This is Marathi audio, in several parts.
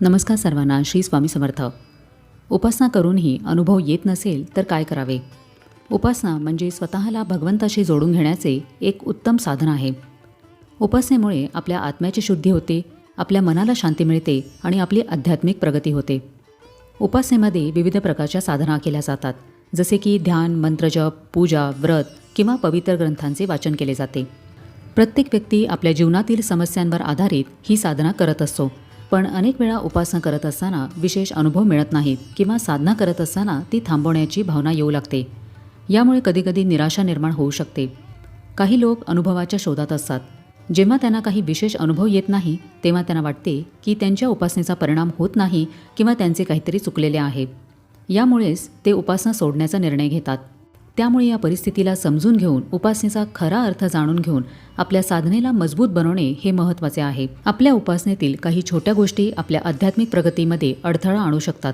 नमस्कार सर्वांना श्री स्वामी समर्थ. उपासना करूनही अनुभव येत नसेल तर काय करावे? उपासना म्हणजे स्वतःला भगवंताशी जोडून घेण्याचे एक उत्तम साधन आहे. उपासनेमुळे आपल्या आत्म्याची शुद्धी होते आपल्या मनाला शांती मिळते आणि आपली आध्यात्मिक प्रगती होते. उपासनेमध्ये विविध प्रकारच्या साधना केल्या जातात जसे की ध्यान मंत्रजप पूजा व्रत किंवा पवित्र ग्रंथांचे वाचन केले जाते. प्रत्येक व्यक्ती आपल्या जीवनातील समस्यांवर आधारित ही साधना करत असतो. पण अनेक वेळा उपासना करत असताना विशेष अनुभव मिळत नाहीत किंवा साधना करत असताना ती थांबवण्याची भावना येऊ लागते. यामुळे कधीकधी निराशा निर्माण होऊ शकते. काही लोक अनुभवाच्या शोधात असतात. जेव्हा त्यांना काही विशेष अनुभव येत नाही तेव्हा त्यांना वाटते की त्यांच्या उपासनेचा परिणाम होत नाही किंवा त्यांचे काहीतरी चुकलेले आहे. यामुळेच ते उपासना सोडण्याचा निर्णय घेतात. त्यामुळे या परिस्थितीला समजून घेऊन उपासनेचा खरा अर्थ जाणून घेऊन आपल्या साधनेला मजबूत बनवणे हे महत्त्वाचे आहे. आपल्या उपासनेतील काही छोट्या गोष्टी आपल्या आध्यात्मिक प्रगतीमध्ये अडथळा आणू शकतात.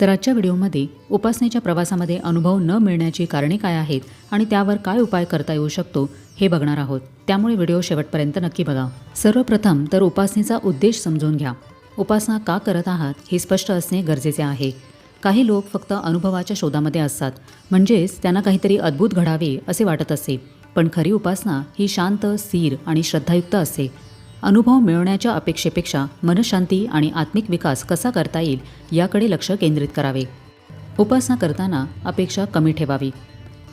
तर आजच्या व्हिडिओमध्ये उपासनेच्या प्रवासामध्ये अनुभव न मिळण्याची कारणे काय आहेत आणि त्यावर काय उपाय करता येऊ शकतो हे बघणार आहोत. त्यामुळे व्हिडिओ शेवटपर्यंत नक्की बघा. सर्वप्रथम तर उपासनेचा उद्देश समजून घ्या. उपासना का करत आहात हे स्पष्ट असणे गरजेचे आहे. काही लोक फक्त अनुभवाच्या शोधामध्ये असतात. म्हणजेच त्यांना काहीतरी अद्भुत घडावे असे वाटत असे. पण खरी उपासना ही शांत स्थिर आणि श्रद्धायुक्त असते. अनुभव मिळवण्याच्या अपेक्षेपेक्षा मनशांती आणि आत्मिक विकास कसा करता येईल याकडे लक्ष केंद्रित करावे. उपासना करताना अपेक्षा कमी ठेवावी.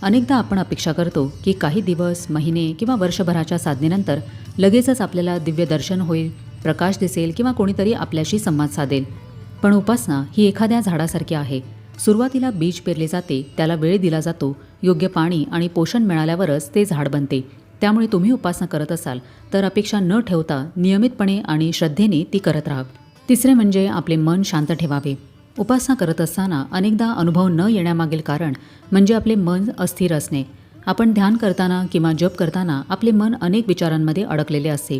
अनेकदा आपण अपेक्षा करतो की काही दिवस महिने किंवा वर्षभराच्या साधनेनंतर लगेचच आपल्याला दिव्य दर्शन होईल प्रकाश दिसेल किंवा कोणीतरी आपल्याशी संवाद साधेल. पण उपासना ही एखाद्या झाडासारखी आहे. सुरुवातीला बीज पेरले जाते त्याला वेळ दिला जातो योग्य पाणी आणि पोषण मिळाल्यावरच ते झाड बनते. त्यामुळे तुम्ही उपासना करत असाल तर अपेक्षा न ठेवता नियमितपणे आणि श्रद्धेने ती करत राहा. तिसरे म्हणजे आपले मन शांत ठेवावे. उपासना करत असताना अनेकदा अनुभव न येण्यामागील कारण म्हणजे आपले मन अस्थिर असणे. आपण ध्यान करताना किंवा जप करताना आपले मन अनेक विचारांमध्ये अडकलेले असते.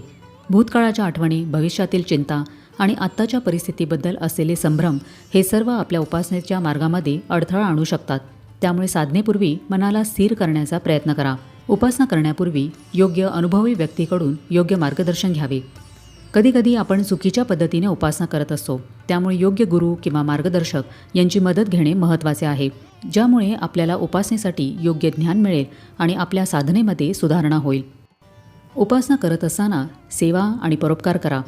भूतकाळाच्या आठवणी भविष्यातील चिंता आणि आत्ताच्या परिस्थितीबद्दल असलेले संभ्रम हे सर्व आपल्या उपासनेच्या मार्गामध्ये अडथळा आणू शकतात. त्यामुळे साधनेपूर्वी मनाला स्थिर करण्याचा प्रयत्न करा. उपासना करण्यापूर्वी योग्य अनुभवी व्यक्तीकडून योग्य मार्गदर्शन घ्यावे. कधीकधी आपण चुकीच्या पद्धतीने उपासना करत असतो. त्यामुळे योग्य गुरु किंवा मार्गदर्शक यांची मदत घेणे महत्त्वाचे आहे. ज्यामुळे आपल्याला उपासनेसाठी योग्य ज्ञान मिळेल आणि आपल्या साधनेमध्ये सुधारणा होईल. उपासना करत असताना सेवा आणि परोपकार करा.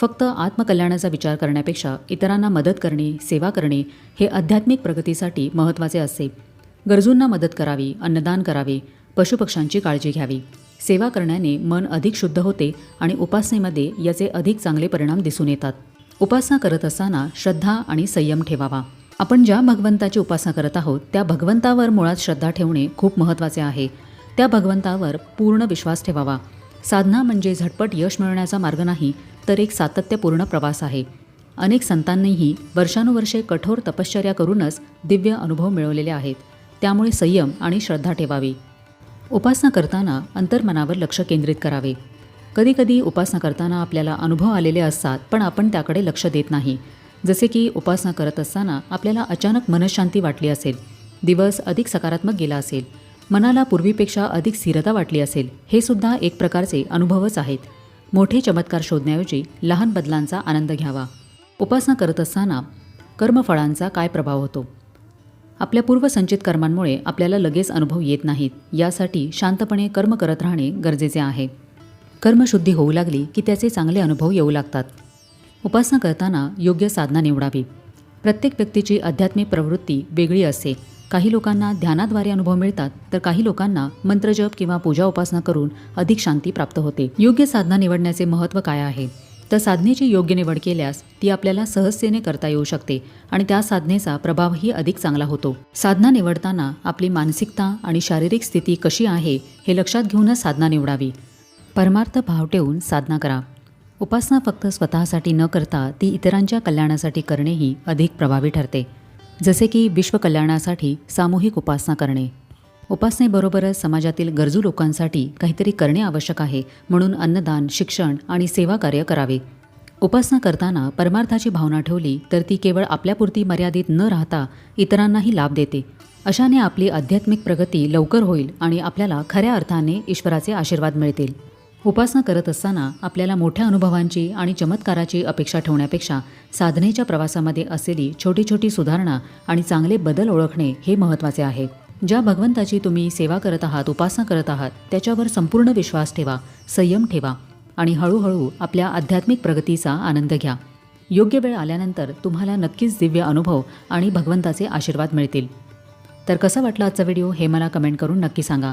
फक्त आत्मकल्याणाचा विचार करण्यापेक्षा इतरांना मदत करणे सेवा करणे हे आध्यात्मिक प्रगतीसाठी महत्त्वाचे असते. गरजूंना मदत करावी अन्नदान करावे पशुपक्ष्यांची काळजी घ्यावी. सेवा करण्याने मन अधिक शुद्ध होते आणि उपासनेमध्ये याचे अधिक चांगले परिणाम दिसून येतात. उपासना करत असताना श्रद्धा आणि संयम ठेवावा. आपण ज्या भगवंताची उपासना करत आहोत त्या भगवंतावर मुळात श्रद्धा ठेवणे खूप महत्त्वाचे आहे. त्या भगवंतावर पूर्ण विश्वास ठेवावा. साधना म्हणजे झटपट यश मिळवण्याचा मार्ग नाही तर एक सातत्यपूर्ण प्रवास आहे. अनेक संतांनीही वर्षानुवर्षे कठोर तपश्चर्या करूनच दिव्य अनुभव मिळवलेले आहेत. त्यामुळे संयम आणि श्रद्धा ठेवावी. उपासना करताना अंतर्मनावर लक्ष केंद्रित करावे. कधीकधी उपासना करताना आपल्याला अनुभव आलेले असतात पण आपण त्याकडे लक्ष देत नाही. जसे की उपासना करत असताना आपल्याला अचानक मनशांती वाटली असेल. दिवस अधिक सकारात्मक गेला असेल. मनाला पूर्वीपेक्षा अधिक स्थिरता वाटली असेल हे सुद्धा एक प्रकारचे अनुभवच आहेत. मोठे चमत्कार शोधण्याऐवजी लहान बदलांचा आनंद घ्यावा. उपासना करत असताना कर्मफळांचा काय प्रभाव होतो? आपल्या पूर्वसंचित कर्मांमुळे आपल्याला लगेच अनुभव येत नाहीत यासाठी शांतपणे कर्म करत राहणे गरजेचे आहे. कर्मशुद्धी होऊ लागली की त्याचे चांगले अनुभव येऊ लागतात. उपासना करताना योग्य साधना निवडावी. प्रत्येक व्यक्तीची आध्यात्मिक प्रवृत्ती वेगळी असते. काही लोकांना ध्यानाद्वारे अनुभव मिळतात तर काही लोकांना मंत्रजप किंवा पूजा उपासना करून अधिक शांती प्राप्त होते. योग्य साधना निवडण्याचे महत्त्व काय आहे? तर साधनेची योग्य निवड केल्यास ती आपल्याला सहजतेने करता येऊ शकते आणि त्या साधनेचा प्रभावही अधिक चांगला होतो. साधना निवडताना आपली मानसिकता आणि शारीरिक स्थिती कशी आहे हे लक्षात घेऊनच साधना निवडावी. परमार्थ भाव ठेवून साधना करा. उपासना फक्त स्वतःसाठी न करता ती इतरांच्या कल्याणासाठी करणेही अधिक प्रभावी ठरते. जसे की विश्वकल्याणासाठी सामूहिक उपासना करणे. उपासनेबरोबरच समाजातील गरजू लोकांसाठी काहीतरी करणे आवश्यक आहे म्हणून अन्नदान शिक्षण आणि सेवा कार्य करावे. उपासना करताना परमार्थाची भावना ठेवली तर ती केवळ आपल्यापुरती मर्यादित न राहता इतरांनाही लाभ देते. अशाने आपली आध्यात्मिक प्रगती लवकर होईल आणि आपल्याला खऱ्या अर्थाने ईश्वराचे आशीर्वाद मिळतील. उपासना करत असताना आपल्याला मोठ्या अनुभवांची आणि चमत्काराची अपेक्षा ठेवण्यापेक्षा साधनेच्या प्रवासामध्ये असलेली छोटी छोटी सुधारणा आणि चांगले बदल ओळखणे हे महत्त्वाचे आहे. ज्या भगवंताची तुम्ही सेवा करत आहात उपासना करत आहात त्याच्यावर संपूर्ण विश्वास ठेवा संयम ठेवा आणि हळूहळू आपल्या आध्यात्मिक प्रगतीचा आनंद घ्या. योग्य वेळ आल्यानंतर तुम्हाला नक्कीच दिव्य अनुभव आणि भगवंताचे आशीर्वाद मिळतील. तर कसा वाटला आजचा व्हिडिओ हे मला कमेंट करून नक्की सांगा.